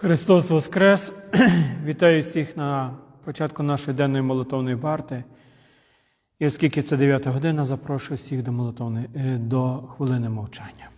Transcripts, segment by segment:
Христос Воскрес! Вітаю всіх на початку нашої денної молитовної варти. І оскільки це 9 година, запрошую всіх до молитовної е, до хвилини мовчання.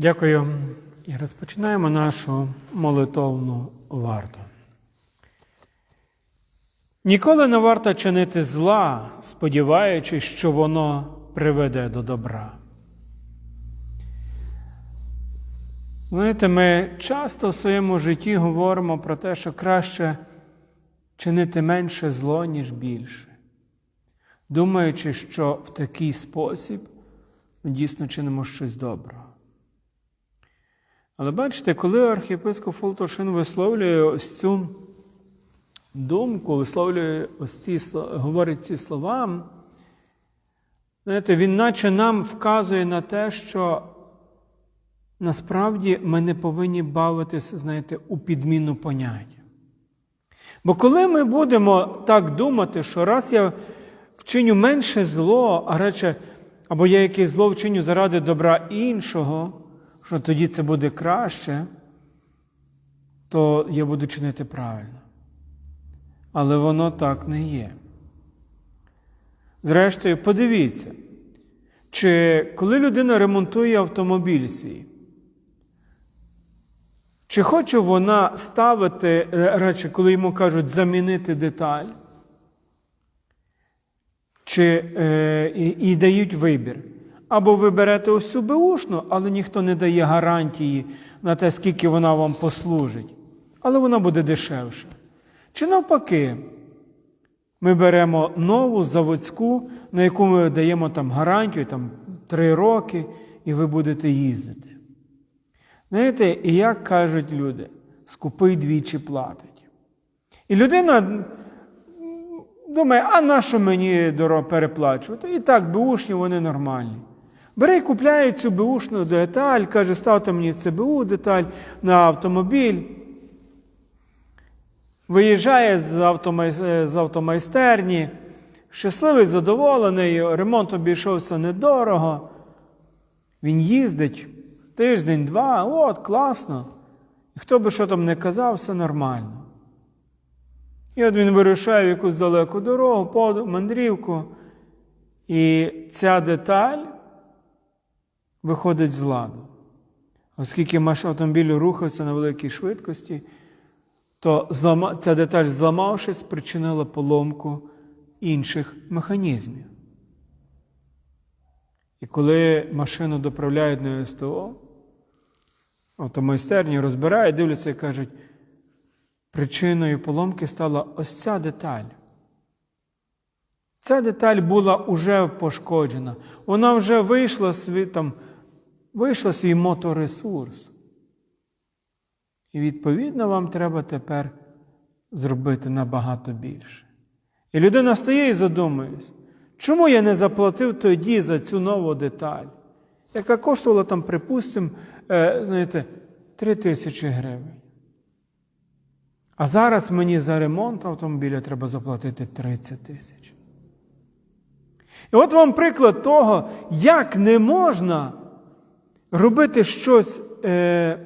Дякую. І розпочинаємо нашу молитовну варту. Ніколи не варто чинити зла, сподіваючись, що воно приведе до добра. Знаєте, ми часто в своєму житті говоримо про те, що краще чинити менше зло, ніж більше, думаючи, що в такий спосіб ми дійсно чинимо щось доброго. Але бачите, коли архієпископ Фолтошин висловлює ось цю думку, висловлює ось ці говорить ці слова, знаєте, він наче нам вказує на те, що насправді ми не повинні бавитися, знаєте, у підміну поняття. Бо коли ми будемо так думати, що раз я вчиню менше зло, а рече, або я якесь зло вчиню заради добра іншого, що тоді це буде краще, то я буду чинити правильно. Але воно так не є. Зрештою, подивіться, чи коли людина ремонтує автомобіль свій, чи хоче вона ставити, радше, коли йому кажуть замінити деталь, чи е, і, і дають вибір. Або ви берете ось цю беушну, але ніхто не дає гарантії на те, скільки вона вам послужить. Але вона буде дешевша. Чи навпаки, ми беремо нову заводську, на яку ми даємо там гарантію там, 3 роки, і ви будете їздити. Знаєте, і як кажуть люди, скупий двічі платить. І людина думає, а на що мені переплачувати? І так, беушні вони нормальні. Бере і купляє цю беушну деталь, каже, ставте мені ЦБУ деталь на автомобіль. Виїжджає з автомайстерні, щасливий, задоволений, ремонт обійшовся недорого. Він їздить тиждень-два, от, класно. І хто би що там не казав, все нормально. І от він вирушає в якусь далеку дорогу, мандрівку, і ця деталь виходить з ладу. Оскільки автомобіль рухався на великій швидкості, то ця деталь, зламавшись, спричинила поломку інших механізмів. І коли машину доправляють на СТО, автомайстерні розбирають, дивляться і кажуть, причиною поломки стала ось ця деталь. Ця деталь була вже пошкоджена. Вона вже вийшла свій, там, вийшла свій моторесурс. І відповідно вам треба тепер зробити набагато більше. І людина стає і задумується, чому я не заплатив тоді за цю нову деталь, яка коштувала там, припустимо, е, знаєте, 3 тисячі гривень. А зараз мені за ремонт автомобіля треба заплатити 30 тисяч. І от вам приклад того, як не можна робити щось е,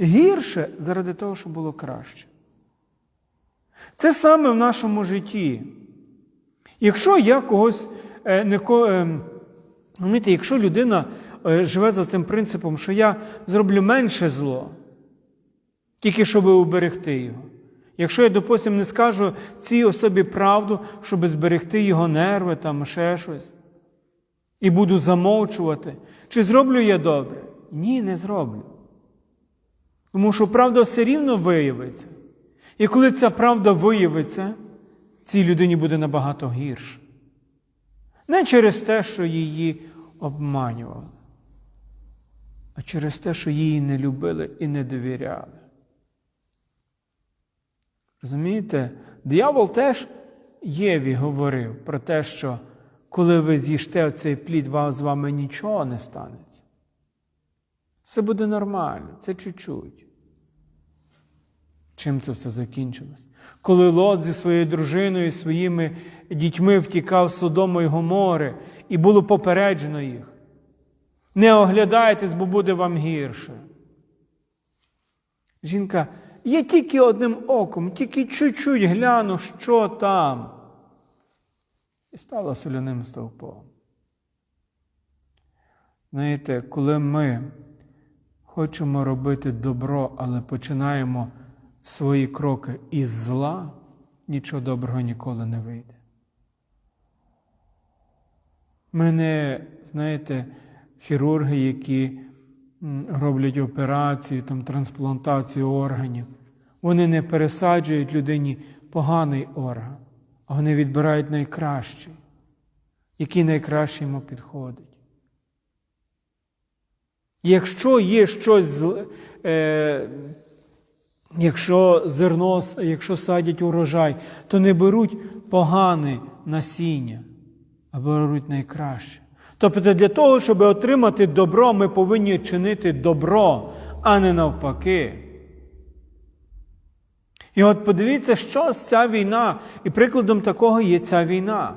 гірше заради того, щоб було краще. Це саме в нашому житті. Якщо я когось е, не е, розумієте, якщо людина е, живе за цим принципом, що я зроблю менше зло, тільки щоб уберегти його. Якщо я, допустим, не скажу цій особі правду, щоб зберегти його нерви, там ще щось, і буду замовчувати, чи зроблю я добре? Ні, не зроблю. Тому що правда все рівно виявиться. І коли ця правда виявиться, цій людині буде набагато гірше. Не через те, що її обманювали, а через те, що її не любили і не довіряли. Розумієте, диявол теж Єві говорив про те, що коли ви з'їжте цей плід, вам з вами нічого не станеться. Все буде нормально, це чуть-чуть. Чим це все закінчилось? Коли Лот зі своєю дружиною і своїми дітьми втікав з Содому й Гомори, і було попереджено їх. Не оглядайтесь, бо буде вам гірше. Жінка, я тільки одним оком, тільки чуть-чуть гляну, що там. І стала соляним стовпом. Знаєте, коли ми хочемо робити добро, але починаємо свої кроки із зла, нічого доброго ніколи не вийде. Ми не, знаєте, хірурги, які роблять операцію, там, трансплантацію органів. Вони не пересаджують людині поганий орган, а вони відбирають найкращий, який найкраще йому підходить. Якщо є щось, е, якщо зерно, якщо садять урожай, то не беруть погане насіння, а беруть найкраще. Тобто для того, щоб отримати добро, ми повинні чинити добро, а не навпаки. І от подивіться, що ця війна, і прикладом такого є ця війна.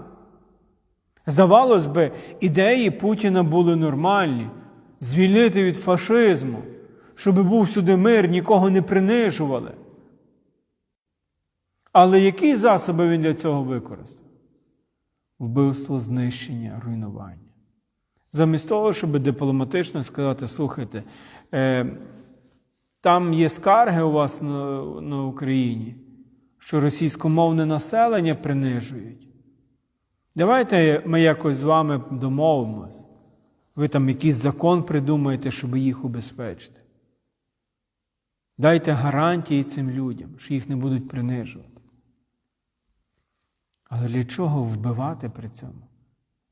Здавалось би, ідеї Путіна були нормальні звільнити від фашизму, щоб був сюди мир, нікого не принижували. Але які засоби він для цього використав? Вбивство, знищення, руйнування. Замість того, щоб дипломатично сказати, слухайте, е, там є скарги у вас на, на Україні, що російськомовне населення принижують. Давайте ми якось з вами домовимось. Ви там якийсь закон придумаєте, щоб їх убезпечити. Дайте гарантії цим людям, що їх не будуть принижувати. Але для чого вбивати при цьому?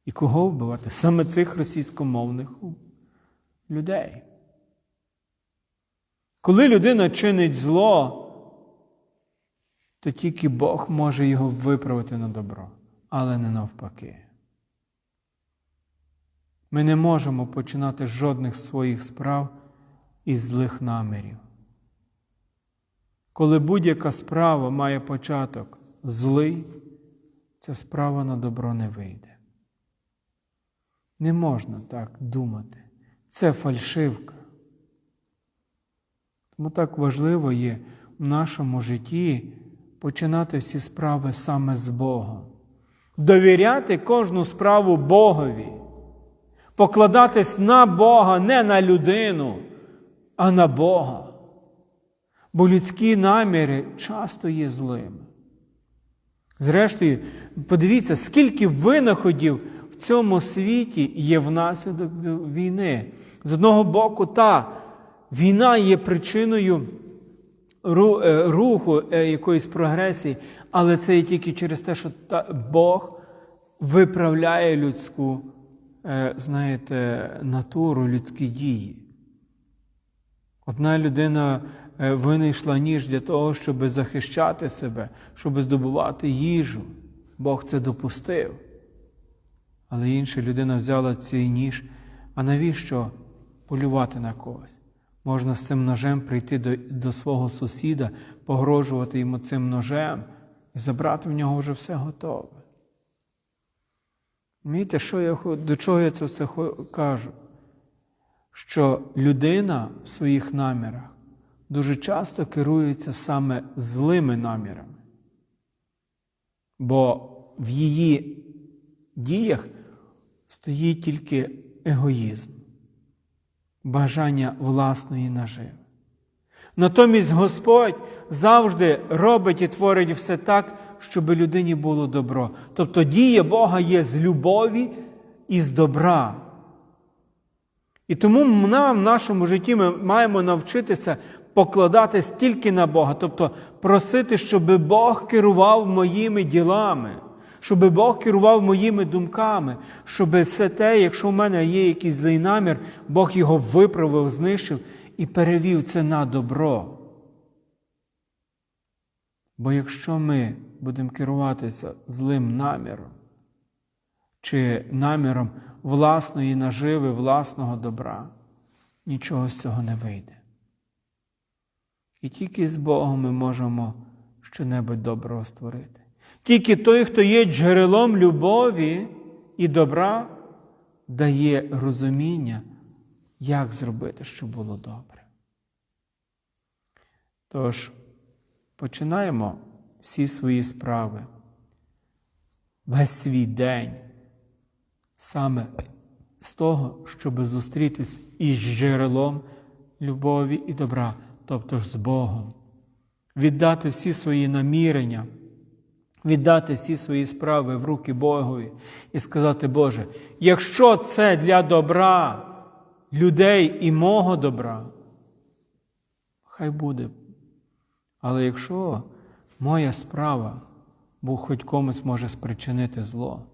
І кого вбивати? Саме цих російськомовних людей. Коли людина чинить зло, то тільки Бог може його виправити на добро, але не навпаки. Ми не можемо починати жодних своїх справ із злих намірів. Коли будь-яка справа має початок злий, ця справа на добро не вийде. Не можна так думати. Це фальшивка. Тому так важливо є в нашому житті починати всі справи саме з Богом, довіряти кожну справу Богові, покладатись на Бога, не на людину, а на Бога. Бо людські наміри часто є злими. Зрештою, подивіться, скільки винаходів в цьому світі є внаслідок війни. З одного боку, та війна є причиною е, руху е, якоїсь прогресії, але це є тільки через те, що Бог виправляє людську, знаєте, натуру, людські дії. Одна людина е, винайшла ніж для того, щоб захищати себе, щоб здобувати їжу. Бог це допустив. Але інша людина взяла цей ніж. А навіщо полювати на когось? Можна з цим ножем прийти до, до свого сусіда, погрожувати йому цим ножем і забрати в нього вже все готове. Розумієте, що я, до чого я це все кажу? Що людина в своїх намірах дуже часто керується саме злими намірами. Бо в її діях стоїть тільки егоїзм, бажання власної наживи. Натомість Господь завжди робить і творить все так, щоб людині було добро. Тобто дія Бога є з любові і з добра. І тому нам в нашому житті ми маємо навчитися покладатись тільки на Бога, тобто просити, щоб Бог керував моїми ділами, щоб Бог керував моїми думками, щоб все те, якщо в мене є якийсь злий намір, Бог його виправив, знищив і перевів це на добро. Бо якщо ми будемо керуватися злим наміром чи наміром власної наживи, власного добра, нічого з цього не вийде. І тільки з Богом ми можемо щонебудь доброго створити. Тільки той, хто є джерелом любові і добра, дає розуміння, як зробити, щоб було добре. Тож, починаємо всі свої справи, весь свій день, саме з того, щоб зустрітись із джерелом любові і добра, тобто ж з Богом, віддати всі свої намірення, віддати всі свої справи в руки Богові і сказати, Боже, якщо це для добра людей і мого добра, хай буде. Але якщо моя справа, бо хоч комусь може спричинити зло,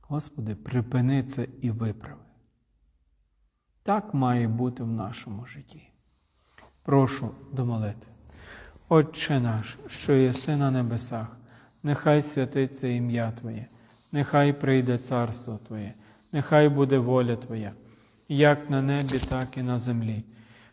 Господи, припини це і виправи. Так має бути в нашому житті. Прошу до молитви. Отче наш, що єси на небесах, нехай святиться ім'я Твоє, нехай прийде царство Твоє, нехай буде воля Твоя, як на небі, так і на землі.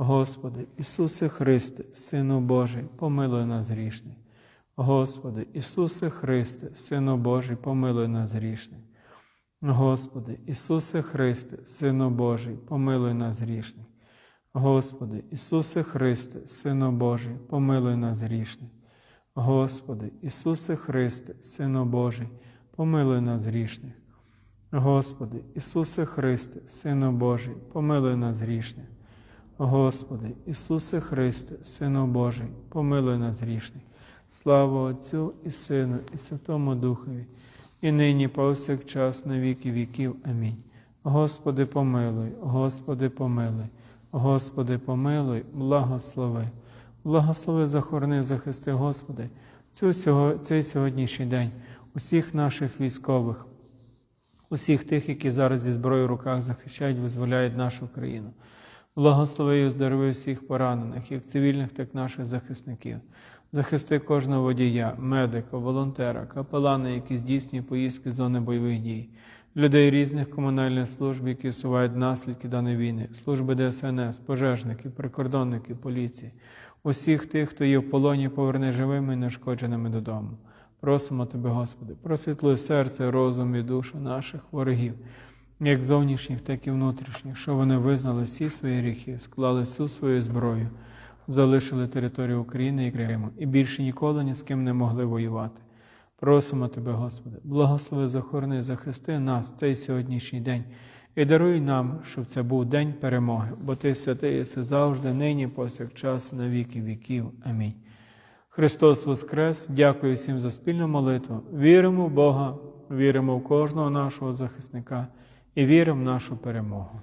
Господи, Ісусе Христе, Сину Божий, помилуй нас грішних. Господи, Ісусе Христе, Сину Божий, помилуй нас грішних. Господи, Ісусе Христе, Сину Божий, помилуй нас грішних. Господи, Ісусе Христе, Сину Божий, помилуй нас грішних. Господи, Ісусе Христе, Сину Божий, помилуй нас грішних. Господи, Ісусе Христе, Сину Божий, помилуй нас грішних. Господи, Ісусе Христе, Сину Божий, помилуй нас грішних. Слава Отцю і Сину, і Святому Духові, і нині повсякчас на віки віків. Амінь. Господи, помилуй, Господи, помилуй, Господи, помилуй, благослови. Благослови, захорони, захисти, Господи, цю, цей сьогоднішній день, усіх наших військових, усіх тих, які зараз зі зброєю в руках захищають, визволяють нашу країну. Благослови і оздорови всіх поранених, як цивільних, так і наших захисників. Захисти кожного водія, медика, волонтера, капелана, які здійснюють поїздки з зони бойових дій, людей різних комунальних служб, які усувають наслідки даної війни, служби ДСНС, пожежників, прикордонників, поліції, усіх тих, хто є в полоні, поверни живими і нешкодженими додому. Просимо Тебе, Господи, просвітли серце, розум і душу наших ворогів, як зовнішніх, так і внутрішніх, що вони визнали всі свої гріхи, склали всю свою зброю, залишили територію України і Криму, і більше ніколи ні з ким не могли воювати. Просимо Тебе, Господи, благослови, захорони, захисти нас цей сьогоднішній день і даруй нам, щоб це був день перемоги, бо Ти святий єси завжди, нині, повсякчас, на віки віків. Амінь. Христос Воскрес! Дякую всім за спільну молитву. Віримо в Бога, віримо в кожного нашого захисника і віримо в нашу перемогу.